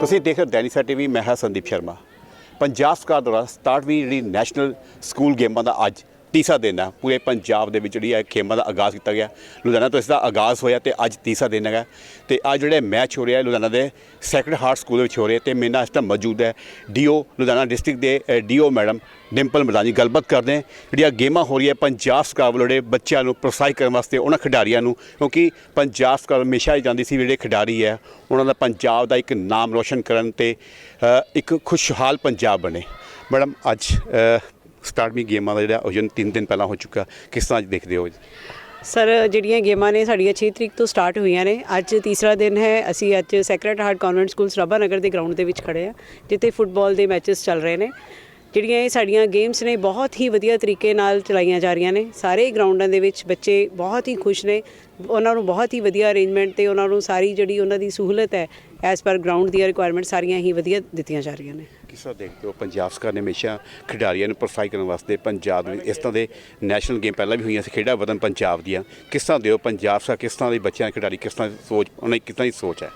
ਤੁਸੀਂ ਦੇਖ ਰਹੇ ਹੋ ਦੈਨਿਕ ਟੀਵੀ, ਮੈਂ ਹਾਂ ਸੰਦੀਪ ਸ਼ਰਮਾ। ਪੰਜਾਬ ਸਰਕਾਰ ਦੁਆਰਾ 67ਵੀਂ ਜਿਹੜੀ ਨੈਸ਼ਨਲ ਸਕੂਲ ਗੇਮਾਂ ਦਾ ਅੱਜ ਤੀਸਰਾ ਦਿਨ ਹੈ ਪੂਰੇ ਪੰਜਾਬ ਦੇ ਵਿੱਚ ਜਿਹੜੀ ਹੈ ਗੇਮਾਂ ਦਾ ਆਗਾਜ਼ ਕੀਤਾ ਗਿਆ। ਲੁਧਿਆਣਾ ਤੋਂ ਇਸ ਦਾ ਆਗਾਜ਼ ਹੋਇਆ ਤੇ ਅੱਜ ਤੀਸਰਾ ਦਿਨ ਹੈਗਾ। ਤੇ ਅੱਜ ਜਿਹੜੇ ਮੈਚ ਹੋ ਰਿਹਾ ਲੁਧਿਆਣਾ ਦੇ ਸੈਕਰਡ ਹਾਰਟ ਸਕੂਲ ਵਿੱਚ ਹੋ ਰਿਹਾ ਤੇ ਮੇਰੇ ਨਾਲ ਇਸ ਟਾਈਮ ਮੌਜੂਦ ਹੈ ਡੀਓ ਲੁਧਿਆਣਾ ਡਿਸਟ੍ਰਿਕਟ ਦੇ D O madam Dimple Madani ਗੱਲਬਾਤ ਕਰਦੇ ਹਾਂ। ਜਿਹੜੀਆਂ ਗੇਮਾਂ ਹੋ ਰਹੀਆਂ ਪੰਜਾਬ ਸਰਕਾਰ ਵੱਲੋਂ ਜਿਹੜੇ ਬੱਚਿਆਂ ਨੂੰ ਪ੍ਰੋਤਸਾਹਿਤ ਕਰਨ ਵਾਸਤੇ ਉਹਨਾਂ ਖਿਡਾਰੀਆਂ ਨੂੰ, ਕਿਉਂਕਿ ਪੰਜਾਬ ਸਰਕਾਰ ਹਮੇਸ਼ਾ ਹੀ ਜਾਂਦੀ ਸੀ ਵੀ ਜਿਹੜੇ ਖਿਡਾਰੀ ਹੈ, ਉਹਨਾਂ ਦਾ ਪੰਜਾਬ ਦਾ ਇੱਕ ਨਾਮ ਰੋਸ਼ਨ ਕਰਨ ਤੇ ਇੱਕ ਖੁਸ਼ਹਾਲ ਪੰਜਾਬ ਬਣੇ। ਮੈਡਮ, ਅੱਜ ਸਟਾਰਟਮੀ ਗੇਮਾਂ ਦਾ ਜਿਹੜਾ ਆਯੋਜਨ 3 ਦਿਨ ਪਹਿਲਾਂ ਹੋ ਚੁੱਕਾ, ਕਿਸ ਤਰ੍ਹਾਂ ਅੱਜ ਦੇਖਦੇ ਹੋ? ਸਰ, ਜਿਹੜੀਆਂ ਗੇਮਾਂ ਨੇ ਸਾਡੀਆਂ 6 ਤਰੀਕ ਤੋਂ ਸਟਾਰਟ ਹੋਈਆਂ ਨੇ। ਅੱਜ ਤੀਸਰਾ ਦਿਨ ਹੈ। ਅਸੀਂ ਅੱਜ sacred heart convent school Sarabha Nagar ਦੇ ਗਰਾਊਂਡ ਦੇ ਵਿੱਚ ਖੜੇ ਆ ਜਿੱਥੇ ਫੁੱਟਬਾਲ ਦੇ ਮੈਚਸ ਚੱਲ ਰਹੇ ਨੇ। ਜਿਹੜੀਆਂ ਇਹ ਸਾਡੀਆਂ ਗੇਮਸ ਨੇ, ਬਹੁਤ ਹੀ ਵਧੀਆ ਤਰੀਕੇ ਨਾਲ ਚਲਾਈਆਂ ਜਾ ਰਹੀਆਂ ਨੇ। ਸਾਰੇ ਗਰਾਊਂਡਾਂ ਦੇ ਵਿੱਚ ਬੱਚੇ ਬਹੁਤ ਹੀ ਖੁਸ਼ ਨੇ। ਉਹਨਾਂ ਨੂੰ ਬਹੁਤ ਹੀ ਵਧੀਆ ਅਰੇਂਜਮੈਂਟ ਤੇ ਉਹਨਾਂ ਨੂੰ ਸਾਰੀ ਜਿਹੜੀ ਉਹਨਾਂ ਦੀ ਸਹੂਲਤ ਹੈ ਐਸ ਪਰ ਗਰਾਊਂਡ ਦੀਆਂ ਰਿਕੁਆਇਰਮੈਂਟ ਸਾਰੀਆਂ ਹੀ ਵਧੀਆ ਦਿੱਤੀਆਂ ਜਾ ਰਹੀਆਂ ਨੇ। ਕਿਸ ਤਰ੍ਹਾਂ ਦੇਖਦੇ ਹੋ ਪੰਜਾਬ ਸਰਕਾਰ ਨੇ ਹਮੇਸ਼ਾ ਖਿਡਾਰੀਆਂ ਨੂੰ ਪ੍ਰੋਤਸਾਹਿਤ ਕਰਨ ਵਾਸਤੇ ਪੰਜਾਬ ਵਿੱਚ ਇਸ ਤਰ੍ਹਾਂ ਦੇ ਨੈਸ਼ਨਲ ਗੇਮ ਪਹਿਲਾਂ ਵੀ ਹੋਈਆਂ ਸੀ, ਖੇਡਾਂ ਵਤਨ ਪੰਜਾਬ ਦੀਆਂ। ਕਿਸ ਤਰ੍ਹਾਂ ਦਿਓ ਪੰਜਾਬ ਸਰਕਾਰ, ਕਿਸ ਤਰ੍ਹਾਂ ਦੇ ਬੱਚਿਆਂ ਦੇ ਖਿਡਾਰੀ ਕਿਸ ਤਰ੍ਹਾਂ ਦੀ ਸੋਚ, ਉਹਨਾਂ ਦੀ ਕਿਸ ਤਰ੍ਹਾਂ ਦੀ ਸੋਚ ਹੈ?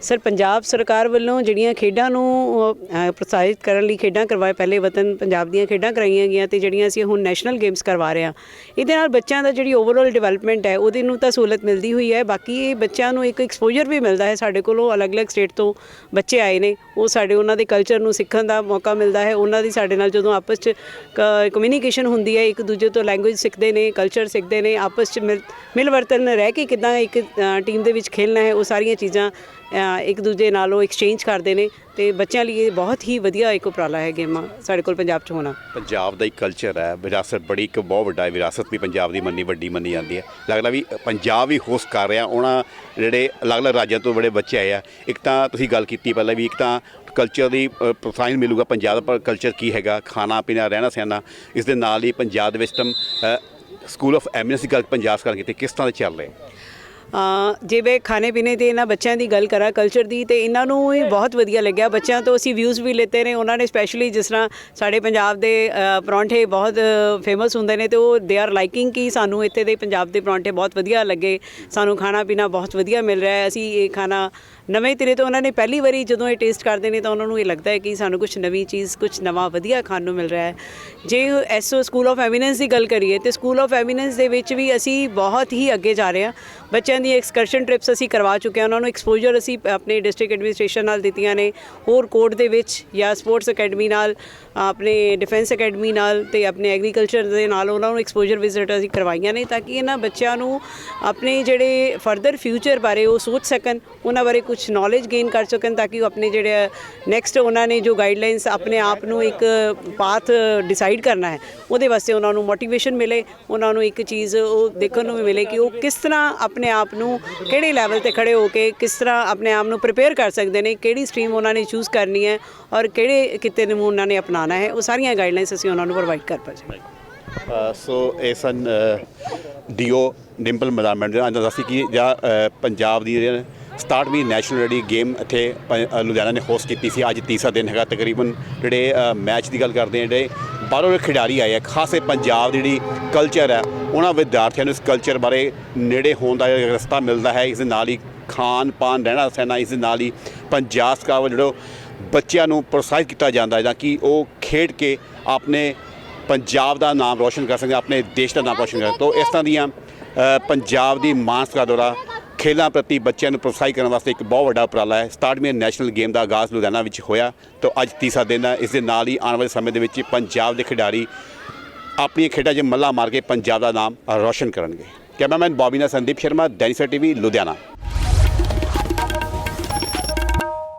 ਸਰ, ਪੰਜਾਬ ਸਰਕਾਰ ਵੱਲੋਂ ਜਿਹੜੀਆਂ ਖੇਡਾਂ ਨੂੰ ਪ੍ਰੋਤਸਾਹਿਤ ਕਰਨ ਲਈ ਖੇਡਾਂ ਕਰਵਾਏ, ਪਹਿਲੇ ਵਤਨ ਪੰਜਾਬ ਦੀਆਂ ਖੇਡਾਂ ਕਰਾਈਆਂ ਗਈਆਂ ਤੇ ਜਿਹੜੀਆਂ ਅਸੀਂ ਹੁਣ ਨੈਸ਼ਨਲ ਗੇਮਸ ਕਰਵਾ ਰਹੇ ਹਾਂ। ਇਹਦੇ ਨਾਲ ਬੱਚਿਆਂ ਦਾ ਜਿਹੜੀ ਓਵਰਆਲ ਡਿਵੈਲਪਮੈਂਟ ਹੈ, ਉਹਦੇ ਨੂੰ ਤਾਂ ਸਹੂਲਤ ਮਿਲਦੀ ਹੋਈ ਹੈ। ਬਾਕੀ ਇਹ ਬੱਚਿਆਂ ਨੂੰ ਇੱਕ ਐਕਸਪੋਜ਼ਰ ਵੀ ਮਿਲਦਾ ਹੈ। ਸਾਡੇ ਕੋਲੋਂ ਅਲੱਗ-ਅਲੱਗ ਸਟੇਟ ਤੋਂ ਬੱਚੇ ਆਏ ਨੇ। ਉਹ ਸਾਡੇ, ਉਹਨਾਂ ਦੇ ਕਲਚਰ ਨੂੰ ਸਿੱਖਣ ਦਾ ਮੌਕਾ ਮਿਲਦਾ ਹੈ। ਉਹਨਾਂ ਦੀ ਸਾਡੇ ਨਾਲ ਜਦੋਂ ਆਪਸ 'ਚ ਕਮਿਊਨੀਕੇਸ਼ਨ ਹੁੰਦੀ ਹੈ, ਇੱਕ ਦੂਜੇ ਤੋਂ ਲੈਂਗੁਏਜ ਸਿੱਖਦੇ ਨੇ ਕਲਚਰ ਸਿੱਖਦੇ ਨੇ, ਆਪਸ 'ਚ ਮਿਲ ਮਿਲ ਵਰਤਨ ਰਹਿ ਕੇ ਕਿਦਾਂ ਇੱਕ ਟੀਮ ਦੇ ਵਿੱਚ ਖੇਲਣਾ ਹੈ, ਉਹ ਸਾਰੀਆਂ ਚੀਜ਼ਾਂ ਇੱਕ ਦੂਜੇ ਨਾਲੋਂ ਐਕਸਚੇਂਜ ਕਰਦੇ ਨੇ ਤੇ ਬੱਚਿਆਂ ਲਈ ਇਹ ਬਹੁਤ ਹੀ ਵਧੀਆ ਇੱਕ ਉਪਰਾਲਾ ਹੈ ਗੇਮਾਂ ਸਾਡੇ ਕੋਲ ਪੰਜਾਬ 'ਚ ਹੋਣਾ। ਪੰਜਾਬ ਦਾ ਇੱਕ ਕਲਚਰ ਹੈ ਵਿਰਾਸਤ ਬੜੀ ਇੱਕ ਬਹੁਤ ਵੱਡਾ ਵਿਰਾਸਤ ਵੀ ਪੰਜਾਬ ਦੀ ਮੰਨੀ ਵੱਡੀ ਮੰਨੀ ਜਾਂਦੀ ਹੈ। ਲੱਗਦਾ ਵੀ ਪੰਜਾਬ ਵੀ ਹੋਸਟ ਕਰ ਰਿਹਾ ਉਹਨਾਂ ਜਿਹੜੇ ਅਲੱਗ-ਅਲੱਗ ਰਾਜਾਂ ਤੋਂ ਬੜੇ ਬੱਚੇ ਆਏ ਆ। ਇੱਕ ਤਾਂ ਤੁਸੀਂ ਗੱਲ ਕੀਤੀ ਪਹਿਲਾਂ ਵੀ ਇੱਕ ਤਾਂ ਕਲਚਰ ਦੀ ਅ, ਪ੍ਰੋਤਸਾਹਨ ਮਿਲੂਗਾ ਪੰਜਾਬ ਦਾ ਕਲਚਰ ਕੀ ਹੈਗਾ? ਖਾਣਾ ਪੀਣਾ ਰਹਿਣਾ ਸਹਿਣਾ ਇਸ ਦੇ ਨਾਲ ਹੀ ਪੰਜਾਬ ਦੇ ਵਿੱਚ ਤਮ ਸਕੂਲ ਆਫ ਐਮਿਨੈਂਸ ਦੀ ਗੱਲ ਪੰਜਾਬ ਸਰਕਾਰ ਕੀਤੀ ਕਿਸ ਤਰ੍ਹਾਂ ਦੇ ਚੱਲ ਰਿਹਾ? ਅ, ਜੇ ਮੈਂ ਖਾਣੇ ਪੀਣੇ ਤੇ ਇਹਨਾਂ ਬੱਚਿਆਂ ਦੀ ਗੱਲ ਕਰਾਂ ਕਲਚਰ ਦੀ ਤੇ ਇਹਨਾਂ ਨੂੰ ਹੀ ਬਹੁਤ ਵਧੀਆ ਲੱਗਿਆ। ਬੱਚਿਆਂ ਤੋਂ ਅਸੀਂ ਵਿਊਜ਼ ਵੀ ਲੈਤੇ ਨੇ ਉਹਨਾਂ ਨੇ ਸਪੈਸ਼ਲੀ ਜਿਸ ਤਰ੍ਹਾਂ ਸਾਡੇ ਪੰਜਾਬ ਦੇ ਪਰੌਂਠੇ ਬਹੁਤ ਫੇਮਸ ਹੁੰਦੇ ਨੇ ਤੇ ਉਹ ਦੇ ਆਰ ਲਾਈਕਿੰਗ ਕਿ ਸਾਨੂੰ ਇੱਥੇ ਦੇ ਪੰਜਾਬ ਦੇ ਪਰੌਂਠੇ ਬਹੁਤ ਵਧੀਆ ਲੱਗੇ। ਸਾਨੂੰ ਖਾਣਾ ਪੀਣਾ ਬਹੁਤ ਵਧੀਆ ਮਿਲ ਰਿਹਾ ਹੈ। ਅਸੀਂ ਇਹ ਖਾਣਾ ਨਵੇਂ ਤੇਰੇ ਤੋਂ ਉਹਨਾਂ ਨੇ ਪਹਿਲੀ ਵਾਰੀ ਜਦੋਂ ਇਹ ਟੇਸਟ ਕਰਦੇ ਨੇ ਤਾਂ ਉਹਨਾਂ ਨੂੰ ਇਹ ਲੱਗਦਾ ਹੈ ਕਿ ਸਾਨੂੰ ਕੁਝ ਨਵੀਂ ਚੀਜ਼ ਕੁਝ ਨਵਾਂ ਵਧੀਆ ਖਾਣ ਨੂੰ ਮਿਲ ਰਿਹਾ ਹੈ। ਜੇ ਐਸਓ ਸਕੂਲ ਆਫ ਐਮੀਨੈਂਸ ਦੀ ਗੱਲ ਕਰੀਏ ਤੇ ਸਕੂਲ ਆਫ ਐਮੀਨੈਂਸ ਦੇ ਵਿੱਚ ਵੀ ਅਸੀਂ ਬਹੁਤ ਹੀ ਅੱਗੇ ਜਾ ਰਹੇ ਹਾਂ। ਬੱਚਿਆਂ ਦੀ ਐਕਸਕਰਸ਼ਨ ਟ੍ਰਿਪਸ ਅਸੀਂ ਕਰਵਾ ਚੁੱਕੇ ਹਾਂ। ਉਹਨਾਂ ਨੂੰ ਐਕਸਪੋਜ਼ਰ ਅਸੀਂ ਆਪਣੇ ਡਿਸਟ੍ਰਿਕਟ ਐਡਮਿਨਿਸਟ੍ਰੇਸ਼ਨ ਨਾਲ ਦਿੱਤੀਆਂ ਨੇ। ਹੋਰ ਕੋਰਟ ਦੇ ਵਿੱਚ ਜਾਂ ਸਪੋਰਟਸ ਅਕੈਡਮੀ ਨਾਲ, ਆਪਣੇ ਡਿਫੈਂਸ ਅਕੈਡਮੀ ਨਾਲ ਤੇ ਆਪਣੇ ਐਗਰੀਕਲਚਰ ਦੇ ਨਾਲ ਉਹਨਾਂ ਨੂੰ ਐਕਸਪੋਜ਼ਰ ਵਿਜ਼ਿਟ ਅਸੀਂ ਕਰਵਾਈਆਂ ਨੇ ਤਾਂ ਕਿ ਇਹਨਾਂ ਬੱਚਿਆਂ ਨੂੰ ਆਪਣੇ ਜਿਹੜੇ ਫਰਦਰ ਫਿਊਚਰ ਬਾਰੇ ਉਹ ਸੋਚ ਸਕਣ, ਉਹਨਾਂ ਬਾਰੇ ਕੁਝ ਨੌਲੇਜ ਗੇਨ ਕਰ ਸਕਣ ਤਾਂ ਕਿ ਉਹ ਆਪਣੇ ਜਿਹੜੇ ਨੈਕਸਟ ਉਹਨਾਂ ਨੇ ਜੋ ਗਾਈਡਲਾਈਨਸ ਆਪਣੇ ਆਪ ਨੂੰ ਇੱਕ ਪਾਥ ਡਿਸਾਈਡ ਕਰਨਾ ਹੈ, ਉਹਦੇ ਵਾਸਤੇ ਉਹਨਾਂ ਨੂੰ ਮੋਟੀਵੇਸ਼ਨ ਮਿਲੇ, ਉਹਨਾਂ ਨੂੰ ਇੱਕ ਚੀਜ਼ ਉਹ ਦੇਖਣ ਨੂੰ ਵੀ ਮਿਲੇ ਕਿ ਉਹ ਕਿਸ ਤਰ੍ਹਾਂ ਆਪਣੇ ਆਪ ਆਪ ਨੂੰ ਕਿਹੜੇ ਲੈਵਲ ਤੇ ਖੜੇ ਹੋ ਕੇ ਕਿਸ ਤਰ੍ਹਾਂ ਆਪਣੇ ਆਪ ਨੂੰ ਪ੍ਰਿਪੇਅਰ ਕਰ ਸਕਦੇ ਨੇ, ਕਿਹੜੀ ਸਟਰੀਮ ਉਹਨਾਂ ਨੇ ਚੂਜ਼ ਕਰਨੀ ਹੈ ਔਰ ਕਿਹੜੇ ਕਿਤੇ ਨੂੰ ਉਹਨਾਂ ਨੇ ਅਪਣਾਉਣਾ ਹੈ, ਉਹ ਸਾਰੀਆਂ ਗਾਈਡਲਾਈਨਸ ਅਸੀਂ ਉਹਨਾਂ ਨੂੰ ਪ੍ਰੋਵਾਈਡ ਕਰ ਪਾਵਾਂਗੇ। ਸੋ ਇਹ ਸਨ ਡੀਓ ਡਿੰਪਲ ਮੈਡਮ ਨੇ ਅੱਜ ਦੱਸੀ ਕਿ ਜਾਂ ਪੰਜਾਬ ਦੀ 67ਵੀਂ ਨੈਸ਼ਨਲ ਜਿਹੜੀ ਗੇਮ ਇੱਥੇ ਪ- ਲੁਧਿਆਣਾ ਨੇ ਹੋਸਟ ਕੀਤੀ ਸੀ। ਅੱਜ ਤੀਸਰਾ ਦਿਨ ਹੈਗਾ ਤਕਰੀਬਨ ਜਿਹੜੇ ਮੈਚ ਦੀ ਗੱਲ ਕਰਦੇ ਆ ਜਿਹੜੇ ਬਾਹਰੋਂ ਖਿਡਾਰੀ ਆਏ ਆ, ਖਾਸੇ ਪੰਜਾਬ ਦੀ ਜਿਹੜੀ ਕਲਚਰ ਹੈ ਉਹਨਾਂ ਵਿਦਿਆਰਥੀਆਂ ਨੂੰ ਇਸ ਕਲਚਰ ਬਾਰੇ ਨੇੜੇ ਹੋਣ ਦਾ ਰਸਤਾ ਮਿਲਦਾ ਹੈ। ਇਸ ਦੇ ਨਾਲ ਹੀ ਖਾਣ ਪਾਨ ਰਹਿਣਾ ਸਹਿਣਾ ਇਸ ਦੇ ਨਾਲ ਹੀ ਪੰਜਾਬ ਸਰਕਾਰ ਜਿਹੜਾ ਬੱਚਿਆਂ ਨੂੰ ਪ੍ਰੋਤਸਾਹਿਤ ਕੀਤਾ ਜਾਂਦਾ ਹੈ ਤਾਂ ਕਿ ਉਹ ਖੇਡ ਕੇ ਆਪਣੇ ਪੰਜਾਬ ਦਾ ਨਾਮ ਰੋਸ਼ਨ ਕਰ ਸਕਣ, ਆਪਣੇ ਦੇਸ਼ ਦਾ ਨਾਮ ਰੋਸ਼ਨ ਕਰ ਸਕਣ। ਇਸ ਤਰ੍ਹਾਂ ਦੀਆਂ ਪੰਜਾਬ ਦੀ ਮਾਨਸਕਾ ਦੁਆਰਾ ਖੇਲਾਂ ਪ੍ਰਤੀ ਬੱਚਿਆਂ ਨੂੰ ਪ੍ਰੋਤਸਾਹਿਤ ਕਰਨ ਵਾਸਤੇ ਇੱਕ ਬਹੁਤ ਵੱਡਾ ਉਪਰਾਲਾ ਹੈ। 67ਵੀਂ ਨੈਸ਼ਨਲ ਗੇਮ ਦਾ ਆਗਾਜ਼ ਲੁਧਿਆਣਾ ਵਿੱਚ ਹੋਇਆ ਤਾਂ ਅੱਜ ਤੀਸਰਾ ਦਿਨ ਹੈ। ਇਸ ਦੇ ਨਾਲ ਹੀ ਆਉਣ ਵਾਲੇ ਸਮੇਂ ਦੇ ਵਿੱਚ ਪੰਜਾਬ ਦੇ ਖਿਡਾਰੀ ਆਪਣੀਆਂ ਖੇਡਾਂ 'ਚ ਮੱਲਾ ਮਾਰ ਕੇ ਪੰਜਾਬ ਦਾ ਨਾਮ ਰੋਸ਼ਨ ਕਰਨਗੇ। ਕੈਮਰਾਮੈਨ ਬੌਬੀ ਨਾਲ ਸੰਦੀਪ ਸ਼ਰਮਾ, ਦੈਨਿਕ ਟੀਵੀ, ਲੁਧਿਆਣਾ।